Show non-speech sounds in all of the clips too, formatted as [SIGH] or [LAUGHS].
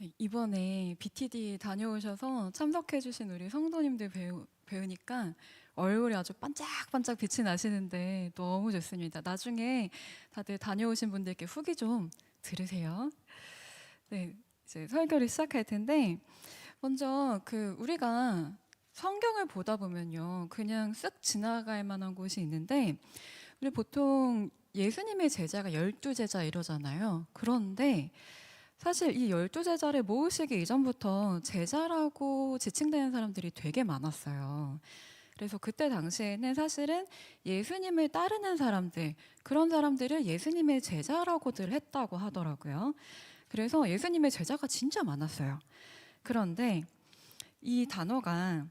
네, 이번에 BTD 다녀오셔서 참석해주신 우리 성도님들 배우, 배우니까 얼굴이 아주 반짝반짝 빛이 나시는데 너무 좋습니다. 나중에 다들 다녀오신 분들께 후기 좀 들으세요. 네, 이제 설교를 시작할 텐데 먼저 그 우리가 성경을 보다 보면요, 그냥 쓱 지나갈 만한 곳이 있는데 우리 보통 예수님의 제자가 열두 제자 이러잖아요. 그런데 사실 이 열두 제자를 모으시기 이전부터 제자라고 지칭되는 사람들이 되게 많았어요. 그래서 그때 당시에는 사실은 예수님을 따르는 사람들, 그런 사람들을 예수님의 제자라고들 했다고 하더라고요. 그래서 예수님의 제자가 진짜 많았어요. 그런데 이 단어가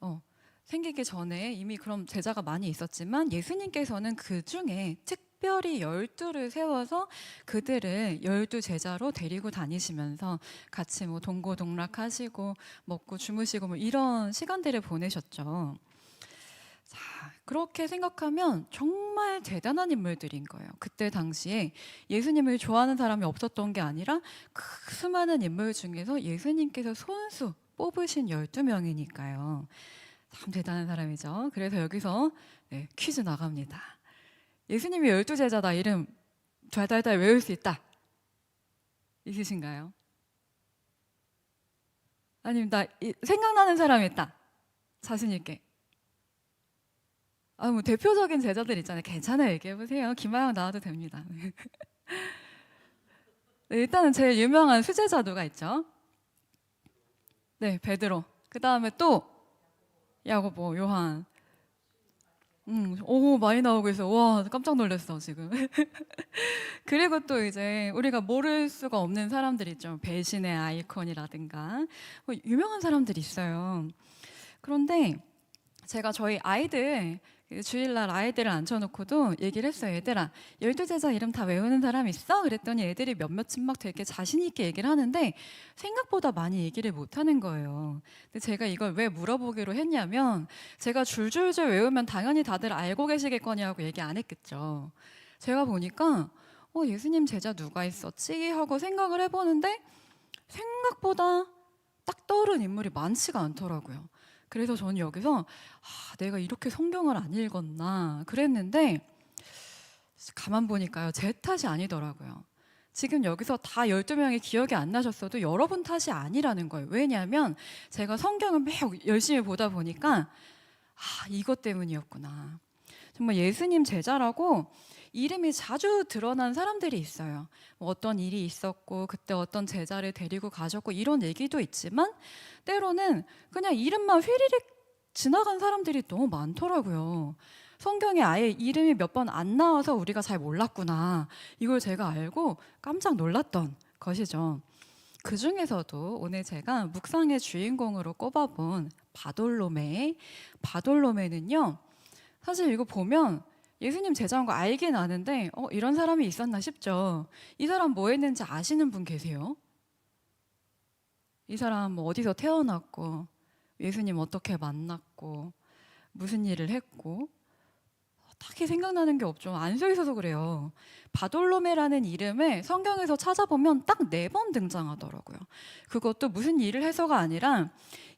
어, 생기기 전에 이미 그럼 제자가 많이 있었지만 예수님께서는 그 중에 특 별히 열두를 세워서 그들을 열두 제자로 데리고 다니시면서 같이 뭐 동고동락하시고 먹고 주무시고 뭐 이런 시간들을 보내셨죠. 자, 그렇게 생각하면 정말 대단한 인물들인 거예요. 그때 당시에 예수님을 좋아하는 사람이 없었던 게 아니라 그 수많은 인물 중에서 예수님께서 손수 뽑으신 12명이니까요. 참 대단한 사람이죠. 그래서 여기서 네, 퀴즈 나갑니다. 예수님이 열두 제자다 이름 달달달 외울 수 있다. 있으신가요? 아니면 나 이- 생각나는 사람이 있다. 자신 있게. 아, 뭐 대표적인 제자들 있잖아요. 괜찮아요. 얘기해 보세요. 김하영 나와도 됩니다. [LAUGHS] 네, 일단은 제일 유명한 수제자 누가 있죠? 네, 베드로. 그 다음에 또 야고보, 요한. 음, 오 많이 나오고 있어. 와 깜짝 놀랐어 지금. [LAUGHS] 그리고 또 이제 우리가 모를 수가 없는 사람들 있죠. 배신의 아이콘이라든가 뭐 유명한 사람들이 있어요. 그런데 제가 저희 아이들 그 주일날 아이들을 앉혀놓고도 얘기를 했어요. 얘들아, 열두 제자 이름 다 외우는 사람 있어? 그랬더니 애들이 몇몇은 막 되게 자신 있게 얘기를 하는데 생각보다 많이 얘기를 못하는 거예요. 근데 제가 이걸 왜 물어보기로 했냐면 제가 줄줄줄 외우면 당연히 다들 알고 계시겠거냐고 얘기 안 했겠죠. 제가 보니까 어, 예수님 제자 누가 있었지 하고 생각을 해보는데 생각보다 딱 떠오른 인물이 많지가 않더라고요. 그래서 저는 여기서 아, 내가 이렇게 성경을 안 읽었나 그랬는데 가만 보니까요 제 탓이 아니더라고요. 지금 여기서 다 12명이 기억이 안 나셨어도 여러분 탓이 아니라는 거예요. 왜냐하면 제가 성경을 매우 열심히 보다 보니까 아, 이것 때문이었구나. 정말 예수님 제자라고 이름이 자주 드러난 사람들이 있어요. 뭐 어떤 일이 있었고 그때 어떤 제자를 데리고 가셨고 이런 얘기도 있지만 때로는 그냥 이름만 휘리릭 지나간 사람들이 너무 많더라고요. 성경에 아예 이름이 몇 번 안 나와서 우리가 잘 몰랐구나. 이걸 제가 알고 깜짝 놀랐던 것이죠. 그 중에서도 오늘 제가 묵상의 주인공으로 꼽아본 바돌로메. 바돌로메는요, 사실 이거 보면 예수님 제자인 거 알긴 아는데, 어, 이런 사람이 있었나 싶죠. 이 사람 뭐 했는지 아시는 분 계세요? 이 사람 뭐 어디서 태어났고, 예수님 어떻게 만났고, 무슨 일을 했고, 딱히 생각나는 게 없죠. 안 써 있어서 그래요. 바돌로메라는 이름을 성경에서 찾아보면 딱 네 번 등장하더라고요. 그것도 무슨 일을 해서가 아니라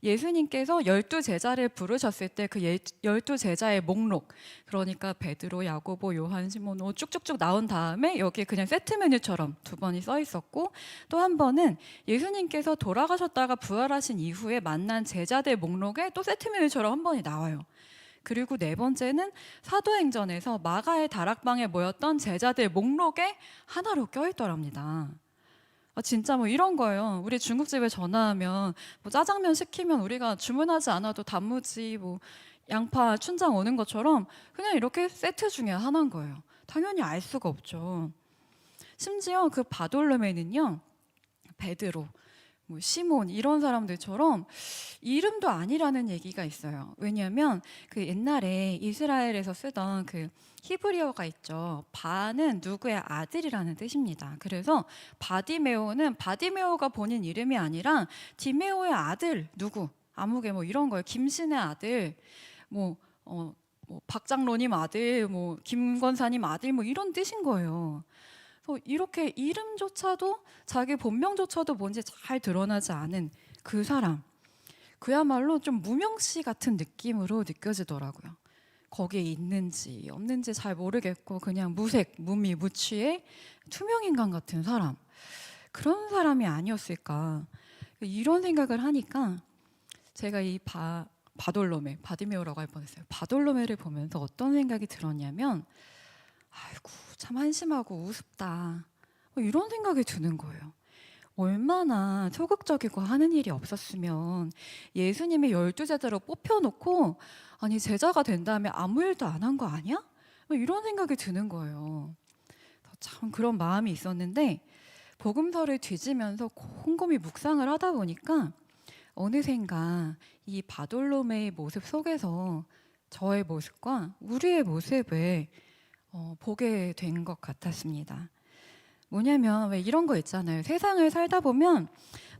예수님께서 열두 제자를 부르셨을 때 그 열두 제자의 목록, 그러니까 베드로, 야고보, 요한, 시몬, 오 쭉쭉쭉 나온 다음에 여기에 그냥 세트 메뉴처럼 두 번이 써 있었고 또 한 번은 예수님께서 돌아가셨다가 부활하신 이후에 만난 제자들 목록에 또 세트 메뉴처럼 한 번이 나와요. 그리고 네 번째는 사도행전에서 마가의 다락방에 모였던 제자들 목록에 하나로 껴있더랍니다. 아, 진짜 뭐 이런 거예요. 우리 중국집에 전화하면 뭐 짜장면 시키면 우리가 주문하지 않아도 단무지, 뭐 양파, 춘장 오는 것처럼 그냥 이렇게 세트 중에 하나인 거예요. 당연히 알 수가 없죠. 심지어 그 바돌로메는요, 베드로, 뭐 시몬 이런 사람들처럼 이름도 아니라는 얘기가 있어요. 왜냐하면 그 옛날에 이스라엘에서 쓰던 그 히브리어가 있죠. 바는 누구의 아들이라는 뜻입니다. 그래서 바디메오는 바디메오가 본인 이름이 아니라 디메오의 아들 누구 아무개 뭐 이런 거예요. 김신의 아들 뭐 어, 뭐 박장로님 아들 뭐 김권사님 아들 뭐 이런 뜻인 거예요. 그래서 이렇게 이름조차도 자기 본명조차도 뭔지 잘 드러나지 않은 그 사람. 그야말로 좀 무명씨 같은 느낌으로 느껴지더라고요. 거기에 있는지 없는지 잘 모르겠고 그냥 무색, 무미, 무취의 투명 인간 같은 사람. 그런 사람이 아니었을까. 이런 생각을 하니까 제가 이 바, 바돌로메, 바디메오라고 할 뻔했어요. 바돌로메를 보면서 어떤 생각이 들었냐면 아이고 참 한심하고 우습다. 뭐 이런 생각이 드는 거예요. 얼마나 소극적이고 하는 일이 없었으면 예수님이 열두 제자로 뽑혀놓고 아니 제자가 된 다음에 아무 일도 안 한 거 아니야? 뭐 이런 생각이 드는 거예요. 참 그런 마음이 있었는데 복음서를 뒤지면서 곰곰이 묵상을 하다 보니까 어느샌가 이 바돌로메의 모습 속에서 저의 모습과 우리의 모습을 어, 보게 된 것 같았습니다. 뭐냐면 왜 이런 거 있잖아요. 세상을 살다 보면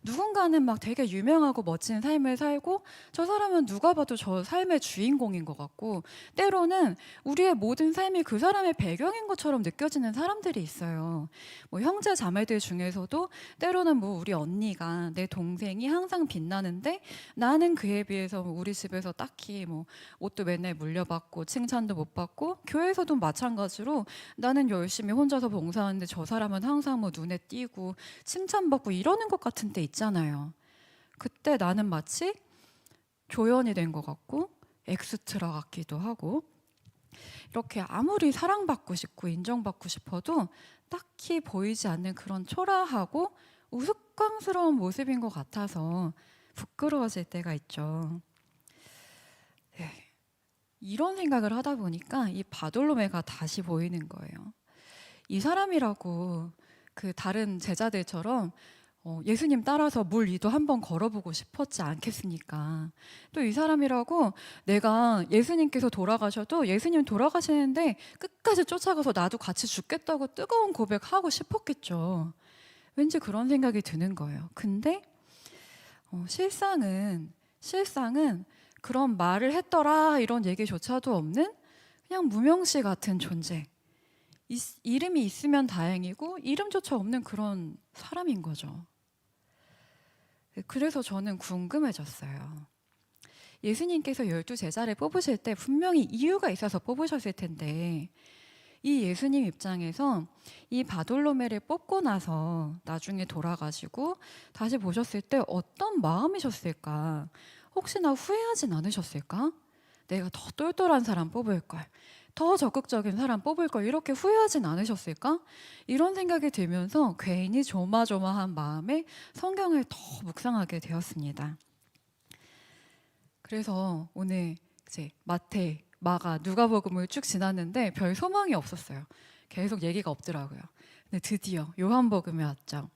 누군가는 막 되게 유명하고 멋진 삶을 살고 저 사람은 누가 봐도 저 삶의 주인공인 것 같고 때로는 우리의 모든 삶이 그 사람의 배경인 것처럼 느껴지는 사람들이 있어요. 뭐 형제 자매들 중에서도 때로는 뭐 우리 언니가 내 동생이 항상 빛나는데 나는 그에 비해서 뭐 우리 집에서 딱히 뭐 옷도 맨날 물려받고 칭찬도 못 받고 교회에서도 마찬가지로 나는 열심히 혼자서 봉사하는데 저 사람은 항상 뭐 눈에 띄고 칭찬받고 이러는 것 같은 때 있잖아요. 그때 나는 마치 조연이 된 것 같고 엑스트라 같기도 하고 이렇게 아무리 사랑받고 싶고 인정받고 싶어도 딱히 보이지 않는 그런 초라하고 우스꽝스러운 모습인 것 같아서 부끄러워질 때가 있죠. 네. 이런 생각을 하다 보니까 이 바돌로메가 다시 보이는 거예요. 이 사람이라고 그 다른 제자들처럼 어, 예수님 따라서 물 위도 한번 걸어보고 싶었지 않겠습니까? 또 이 사람이라고 내가 예수님께서 돌아가셔도 예수님 돌아가시는데 끝까지 쫓아가서 나도 같이 죽겠다고 뜨거운 고백하고 싶었겠죠. 왠지 그런 생각이 드는 거예요. 근데 어, 실상은 실상은 그런 말을 했더라 이런 얘기조차도 없는 그냥 무명시 같은 존재. 있- 이름이 있으면 다행이고 이름조차 없는 그런 사람인 거죠. 그래서 저는 궁금해졌어요. 예수님께서 열두 제자를 뽑으실 때 분명히 이유가 있어서 뽑으셨을 텐데 이 예수님 입장에서 이 바돌로메를 뽑고 나서 나중에 돌아가시고 다시 보셨을 때 어떤 마음이셨을까? 혹시나 후회하진 않으셨을까? 내가 더 똘똘한 사람 뽑을 걸, 더 적극적인 사람 뽑을 걸 이렇게 후회하진 않으셨을까? 이런 생각이 들면서 괜히 조마조마한 마음에 성경을 더 묵상하게 되었습니다. 그래서 오늘 이제 마태, 마가, 누가복음을 쭉 지났는데 별 소망이 없었어요. 계속 얘기가 없더라고요. 근데 드디어 요한복음에 왔죠.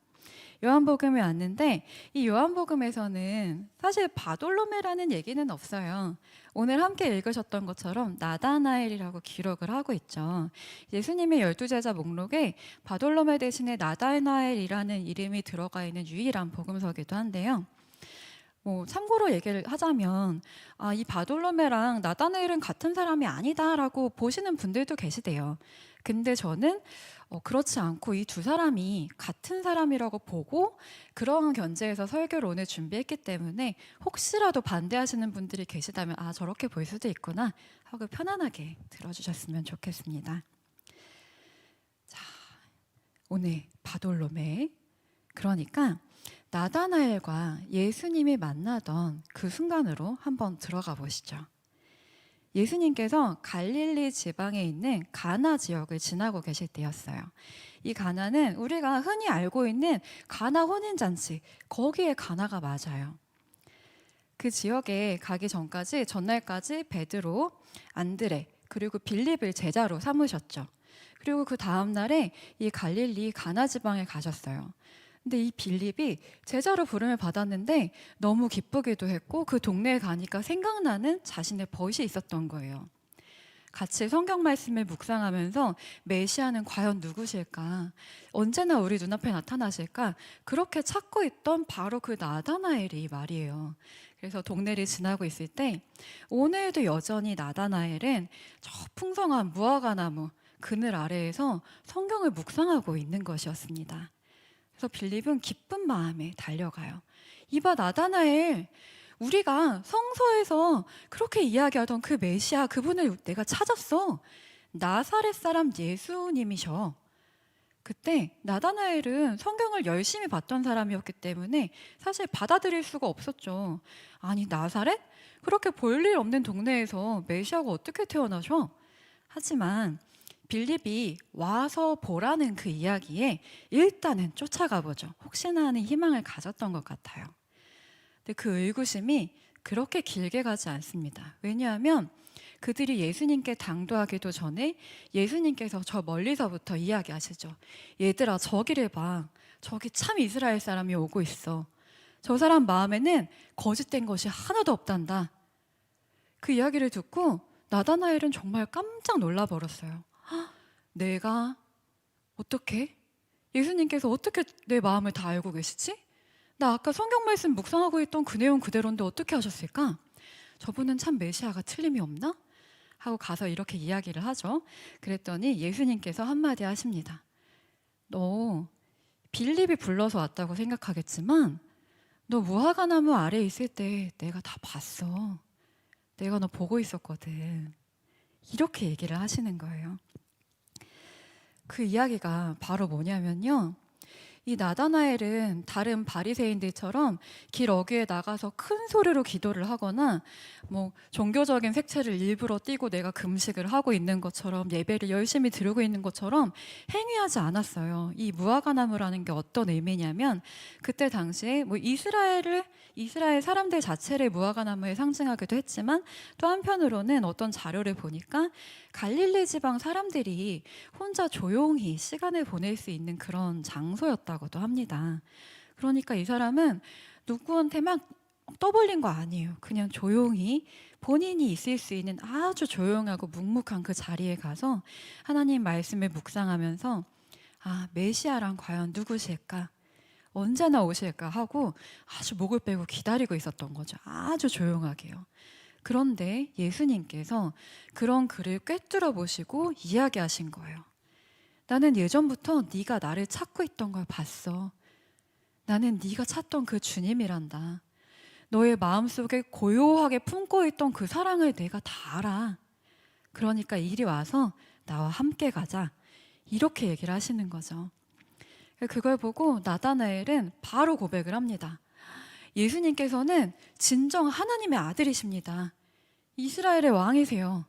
요한복음에 왔는데 이 요한복음에서는 사실 바돌로메라는 얘기는 없어요. 오늘 함께 읽으셨던 것처럼 나다나엘이라고 기록을 하고 있죠. 예수님의 열두 제자 목록에 바돌로메 대신에 나다나엘이라는 이름이 들어가 있는 유일한 복음서기도 한데요. 뭐 참고로 얘기를 하자면 아, 이 바돌로메랑 나다나엘은 같은 사람이 아니다라고 보시는 분들도 계시대요. 근데 저는 어, 그렇지 않고 이 두 사람이 같은 사람이라고 보고 그런 견제에서 설교를 오늘 준비했기 때문에 혹시라도 반대하시는 분들이 계시다면 아 저렇게 볼 수도 있구나 하고 편안하게 들어주셨으면 좋겠습니다. 자 오늘 바돌로메 그러니까 나다나엘과 예수님이 만나던 그 순간으로 한번 들어가 보시죠. 예수님께서 갈릴리 지방에 있는 가나 지역을 지나고 계실 때였어요. 이 가나는 우리가 흔히 알고 있는 가나 혼인 잔치 거기에 가나가 맞아요. 그 지역에 가기 전까지 전날까지 베드로, 안드레 그리고 빌립을 제자로 삼으셨죠. 그리고 그 다음 날에 이 갈릴리 가나 지방에 가셨어요. 근데 이 빌립이 제자로 부름을 받았는데 너무 기쁘기도 했고 그 동네에 가니까 생각나는 자신의 벗이 있었던 거예요. 같이 성경 말씀을 묵상하면서 메시아는 과연 누구실까? 언제나 우리 눈앞에 나타나실까? 그렇게 찾고 있던 바로 그 나다나엘이 말이에요. 그래서 동네를 지나고 있을 때 오늘도 여전히 나다나엘은 저 풍성한 무화과나무 그늘 아래에서 성경을 묵상하고 있는 것이었습니다. 그래서 빌립은 기쁜 마음에 달려가요. 이봐 나다나엘 우리가 성서에서 그렇게 이야기하던 그 메시아 그분을 내가 찾았어. 나사렛 사람 예수님이셔. 그때 나다나엘은 성경을 열심히 봤던 사람이었기 때문에 사실 받아들일 수가 없었죠. 아니 나사렛? 그렇게 볼일 없는 동네에서 메시아가 어떻게 태어나셔? 하지만 빌립이 와서 보라는 그 이야기에 일단은 쫓아가 보죠. 혹시나 하는 희망을 가졌던 것 같아요. 근데 그 의구심이 그렇게 길게 가지 않습니다. 왜냐하면 그들이 예수님께 당도하기도 전에 예수님께서 저 멀리서부터 이야기하시죠. 얘들아, 저기를 봐. 저기 참 이스라엘 사람이 오고 있어. 저 사람 마음에는 거짓된 것이 하나도 없단다. 그 이야기를 듣고 나다나엘은 정말 깜짝 놀라 버렸어요. 헉, 내가 어떻게? 예수님께서 어떻게 내 마음을 다 알고 계시지? 나 아까 성경 말씀 묵상하고 있던 그 내용 그대로인데 어떻게 하셨을까? 저분은 참 메시아가 틀림이 없나? 하고 가서 이렇게 이야기를 하죠. 그랬더니 예수님께서 한마디 하십니다. 너 빌립이 불러서 왔다고 생각하겠지만 너 무화과나무 아래 있을 때 내가 다 봤어. 내가 너 보고 있었거든. 이렇게 얘기를 하시는 거예요. 그 이야기가 바로 뭐냐면요. 이 나다나엘은 다른 바리새인들처럼 길 어귀에 나가서 큰 소리로 기도를 하거나 뭐 종교적인 색채를 일부러 띠고 내가 금식을 하고 있는 것처럼 예배를 열심히 드리고 있는 것처럼 행위하지 않았어요. 이 무화과나무라는 게 어떤 의미냐면 그때 당시에 뭐 이스라엘을 이스라엘 사람들 자체를 무화과나무에 상징하기도 했지만 또 한편으로는 어떤 자료를 보니까 갈릴리 지방 사람들이 혼자 조용히 시간을 보낼 수 있는 그런 장소였다 고도 합니다. 그러니까 이 사람은 누구한테 막 떠벌린 거 아니에요. 그냥 조용히 본인이 있을 수 있는 아주 조용하고 묵묵한 그 자리에 가서 하나님 말씀을 묵상하면서 아, 메시아란 과연 누구실까? 언제나 오실까 하고 아주 목을 빼고 기다리고 있었던 거죠. 아주 조용하게요. 그런데 예수님께서 그런 글을 꿰뚫어 보시고 이야기하신 거예요. 나는 예전부터 네가 나를 찾고 있던 걸 봤어. 나는 네가 찾던 그 주님이란다. 너의 마음속에 고요하게 품고 있던 그 사랑을 내가 다 알아. 그러니까 이리 와서 나와 함께 가자. 이렇게 얘기를 하시는 거죠. 그걸 보고 나다나엘은 바로 고백을 합니다. 예수님께서는 진정 하나님의 아들이십니다. 이스라엘의 왕이세요.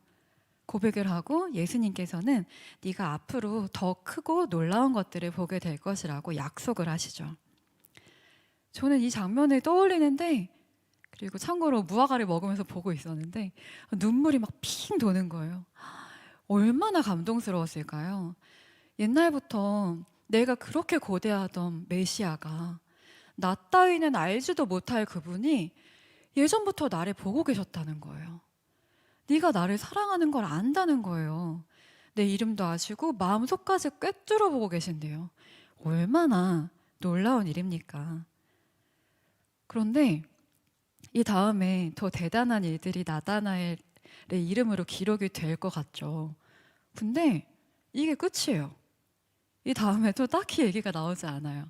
고백을 하고 예수님께서는 네가 앞으로 더 크고 놀라운 것들을 보게 될 것이라고 약속을 하시죠. 저는 이 장면을 떠올리는데 그리고 참고로 무화과를 먹으면서 보고 있었는데 눈물이 막 핑 도는 거예요. 얼마나 감동스러웠을까요? 옛날부터 내가 그렇게 고대하던 메시아가 나 따위는 알지도 못할 그분이 예전부터 나를 보고 계셨다는 거예요. 네가 나를 사랑하는 걸 안다는 거예요. 내 이름도 아시고 마음속까지 꿰뚫어 보고 계신데요. 얼마나 놀라운 일입니까? 그런데 이 다음에 더 대단한 일들이 나다나엘의 이름으로 기록이 될 것 같죠. 근데 이게 끝이에요. 이 다음에 또 딱히 얘기가 나오지 않아요.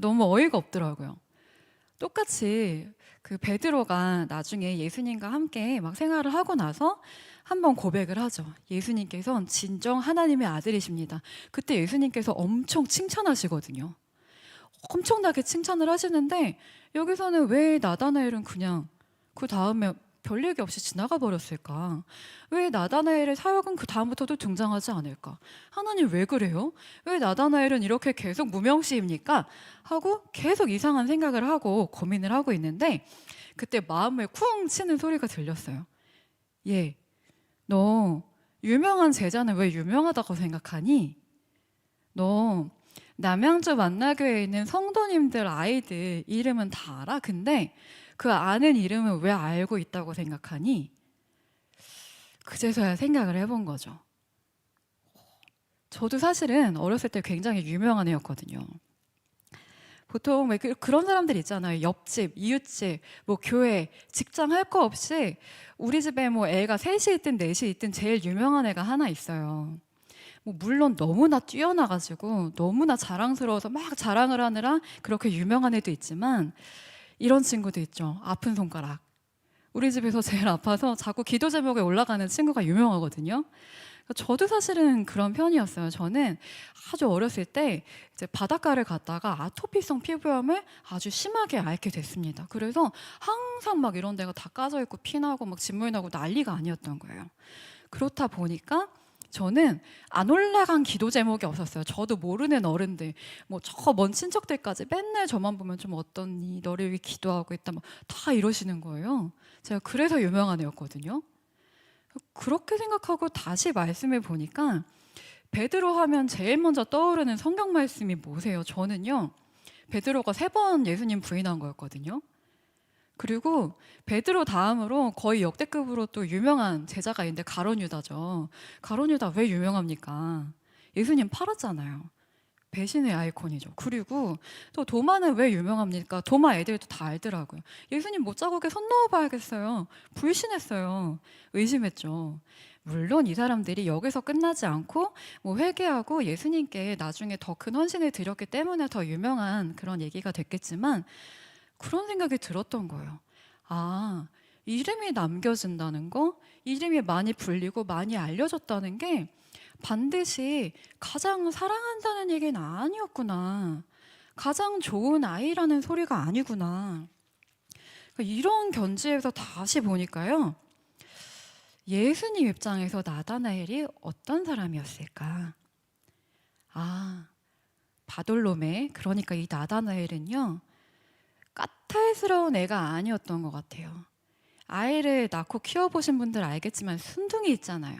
너무 어이가 없더라고요. 똑같이 그 베드로가 나중에 예수님과 함께 막 생활을 하고 나서 한번 고백을 하죠. 예수님께서는 진정 하나님의 아들이십니다. 그때 예수님께서 엄청 칭찬하시거든요. 엄청나게 칭찬을 하시는데 여기서는 왜 나다나엘은 그냥 그 다음에 별 얘기 없이 지나가 버렸을까? 왜 나다나엘의 사역은 그 다음부터도 등장하지 않을까? 하나님 왜 그래요? 왜 나다나엘은 이렇게 계속 무명시입니까? 하고 계속 이상한 생각을 하고 고민을 하고 있는데 그때 마음에 쿵 치는 소리가 들렸어요. 예, 너 유명한 제자는 왜 유명하다고 생각하니? 너 남양주 만나교에 있는 성도님들 아이들 이름은 다 알아? 근데 그 아는 이름은 왜 알고 있다고 생각하니? 그제서야 생각을 해본 거죠. 저도 사실은 어렸을 때 굉장히 유명한 애였거든요. 보통 왜 그- 그런 사람들 있잖아요. 옆집, 이웃집, 뭐 교회, 직장 할 거 없이 우리 집에 뭐 애가 셋이 있든 넷이 있든 제일 유명한 애가 하나 있어요. 뭐 물론 너무나 뛰어나가지고 너무나 자랑스러워서 막 자랑을 하느라 그렇게 유명한 애도 있지만 이런 친구도 있죠. 아픈 손가락. 우리 집에서 제일 아파서 자꾸 기도 제목에 올라가는 친구가 유명하거든요. 저도 사실은 그런 편이었어요. 저는 아주 어렸을 때 이제 바닷가를 갔다가 아토피성 피부염을 아주 심하게 앓게 됐습니다. 그래서 항상 막 이런 데가 다 까져 있고 피나고 막 진물 나고 난리가 아니었던 거예요. 그렇다 보니까 저는 안 올라간 기도 제목이 없었어요. 저도 모르는 어른들, 뭐 저 먼 친척들까지 맨날 저만 보면 좀 어떠니 너를 위해 기도하고 있다, 뭐다 이러시는 거예요. 제가 그래서 유명한 애였거든요. 그렇게 생각하고 다시 말씀해 보니까 베드로 하면 제일 먼저 떠오르는 성경 말씀이 뭐세요? 저는요 베드로가 세 번 예수님 부인한 거였거든요. 그리고 베드로 다음으로 거의 역대급으로 또 유명한 제자가 있는데 가론 유다죠. 가론 유다 왜 유명합니까? 예수님 팔았잖아요. 배신의 아이콘이죠. 그리고 또 도마는 왜 유명합니까? 도마 애들도 다 알더라고요. 예수님 못자국에 손 넣어봐야겠어요. 불신했어요. 의심했죠. 물론 이 사람들이 여기서 끝나지 않고 뭐 회개하고 예수님께 나중에 더 큰 헌신을 드렸기 때문에 더 유명한 그런 얘기가 됐겠지만 그런 생각이 들었던 거예요. 아, 이름이 남겨진다는 거, 이름이 많이 불리고 많이 알려졌다는 게 반드시 가장 사랑한다는 얘기는 아니었구나. 가장 좋은 아이라는 소리가 아니구나. 그러니까 이런 견지에서 다시 보니까요. 예수님 입장에서 나다나엘이 어떤 사람이었을까? 아, 바돌롬의 그러니까 이 나다나엘은요. 까탈스러운 애가 아니었던 것 같아요. 아이를 낳고 키워보신 분들 알겠지만 순둥이 있잖아요.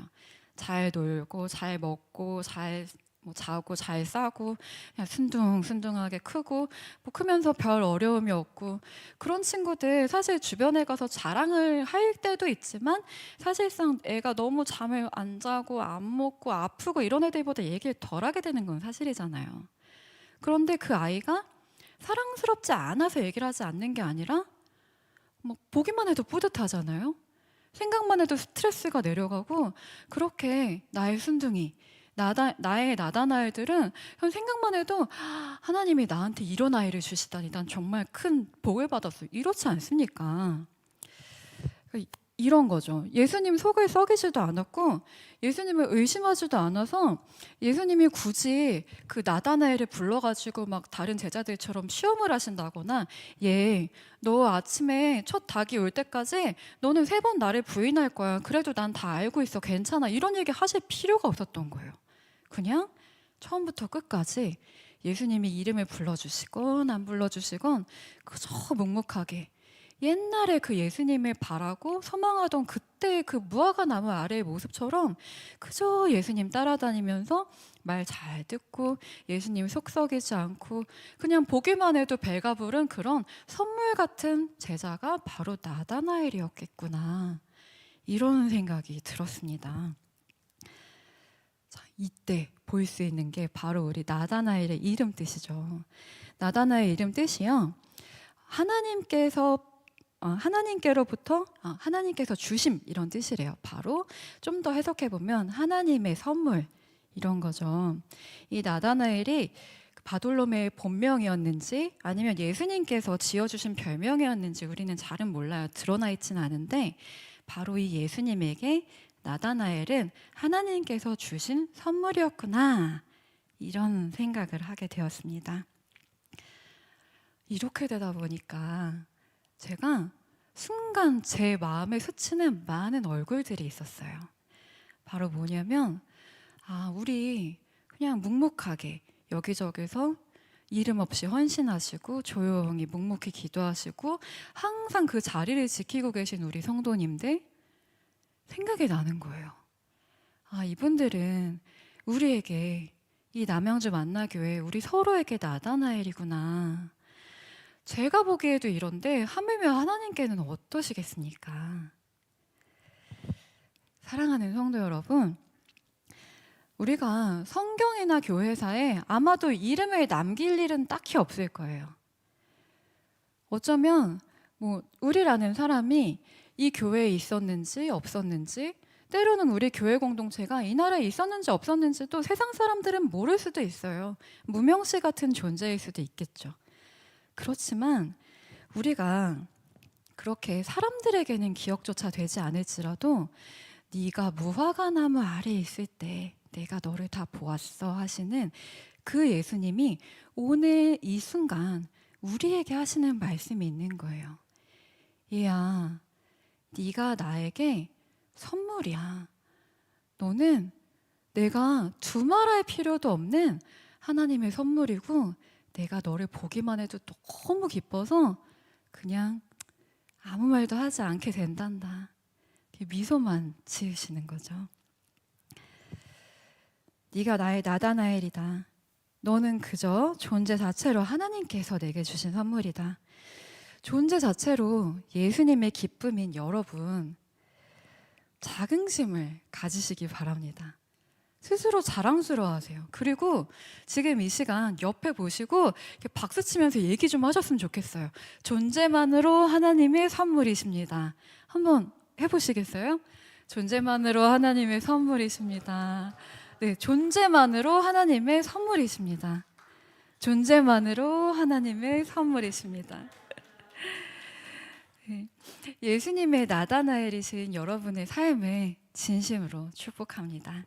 잘 놀고 잘 먹고 잘 뭐 자고 잘 싸고 그냥 순둥순둥하게 크고 뭐 크면서 별 어려움이 없고 그런 친구들 사실 주변에 가서 자랑을 할 때도 있지만 사실상 애가 너무 잠을 안 자고 안 먹고 아프고 이런 애들보다 얘기를 덜 하게 되는 건 사실이잖아요. 그런데 그 아이가 사랑스럽지 않아서 얘기를 하지 않는 게 아니라 뭐 보기만 해도 뿌듯하잖아요. 생각만 해도 스트레스가 내려가고 그렇게 나의 순둥이 나다, 나의 나다나엘들은 현 생각만 해도 아, 하나님이 나한테 이런 아이를 주시다니 난 정말 큰 복을 받았어 이렇지 않습니까? 이런 거죠. 예수님 속을 썩이지도 않았고 예수님을 의심하지도 않아서 예수님이 굳이 그 나다나엘을 불러가지고 막 다른 제자들처럼 시험을 하신다거나 얘 너 아침에 첫 닭이 올 때까지 너는 세 번 나를 부인할 거야. 그래도 난 다 알고 있어. 괜찮아. 이런 얘기 하실 필요가 없었던 거예요. 그냥 처음부터 끝까지 예수님이 이름을 불러주시건 안 불러주시건 그저 묵묵하게 옛날에 그 예수님을 바라고 소망하던 그때의 그 무화과 나무 아래의 모습처럼 그저 예수님 따라다니면서 말 잘 듣고 예수님 속썩이지 않고 그냥 보기만 해도 배가 부른 그런 선물 같은 제자가 바로 나다나엘이었겠구나. 이런 생각이 들었습니다. 자, 이때 볼수 있는 게 바로 우리 나다나엘의 이름 뜻이죠. 나다나엘 이름 뜻이요. 하나님께서 어, 하나님께로부터 어, 하나님께서 주심 이런 뜻이래요. 바로 좀 더 해석해 보면 하나님의 선물 이런 거죠. 이 나다나엘이 바돌롬의 본명이었는지 아니면 예수님께서 지어주신 별명이었는지 우리는 잘은 몰라요. 드러나 있지는 않은데 바로 이 예수님에게 나다나엘은 하나님께서 주신 선물이었구나 이런 생각을 하게 되었습니다. 이렇게 되다 보니까 제가 순간 제 마음에 스치는 많은 얼굴들이 있었어요. 바로 뭐냐면, 아, 우리 그냥 묵묵하게 여기저기서 이름 없이 헌신하시고 조용히 묵묵히 기도하시고 항상 그 자리를 지키고 계신 우리 성도님들 생각이 나는 거예요. 아, 이분들은 우리에게 이 남양주 만나교회 우리 서로에게 나다나엘이구나. 제가 보기에도 이런데 하물며 하나님께는 어떠시겠습니까? 사랑하는 성도 여러분, 우리가 성경이나 교회사에 아마도 이름을 남길 일은 딱히 없을 거예요. 어쩌면 뭐 우리라는 사람이 이 교회에 있었는지 없었는지 때로는 우리 교회 공동체가 이 나라에 있었는지 없었는지도 세상 사람들은 모를 수도 있어요. 무명시 같은 존재일 수도 있겠죠. 그렇지만 우리가 그렇게 사람들에게는 기억조차 되지 않을지라도 네가 무화과 나무 아래 있을 때 내가 너를 다 보았어 하시는 그 예수님이 오늘 이 순간 우리에게 하시는 말씀이 있는 거예요. 얘야, 네가 나에게 선물이야. 너는 내가 두말할 필요도 없는 하나님의 선물이고 내가 너를 보기만 해도 너무 기뻐서 그냥 아무 말도 하지 않게 된단다. 미소만 지으시는 거죠. 네가 나의 나다나엘이다. 너는 그저 존재 자체로 하나님께서 내게 주신 선물이다. 존재 자체로 예수님의 기쁨인 여러분 자긍심을 가지시기 바랍니다. 스스로 자랑스러워하세요. 그리고 지금 이 시간 옆에 보시고 박수 치면서 얘기 좀 하셨으면 좋겠어요. 존재만으로 하나님의 선물이십니다. 한번 해보시겠어요? 존재만으로 하나님의 선물이십니다. 네, 존재만으로 하나님의 선물이십니다. 존재만으로 하나님의 선물이십니다. 네, 예수님의 나다나엘이신 여러분의 삶을 진심으로 축복합니다.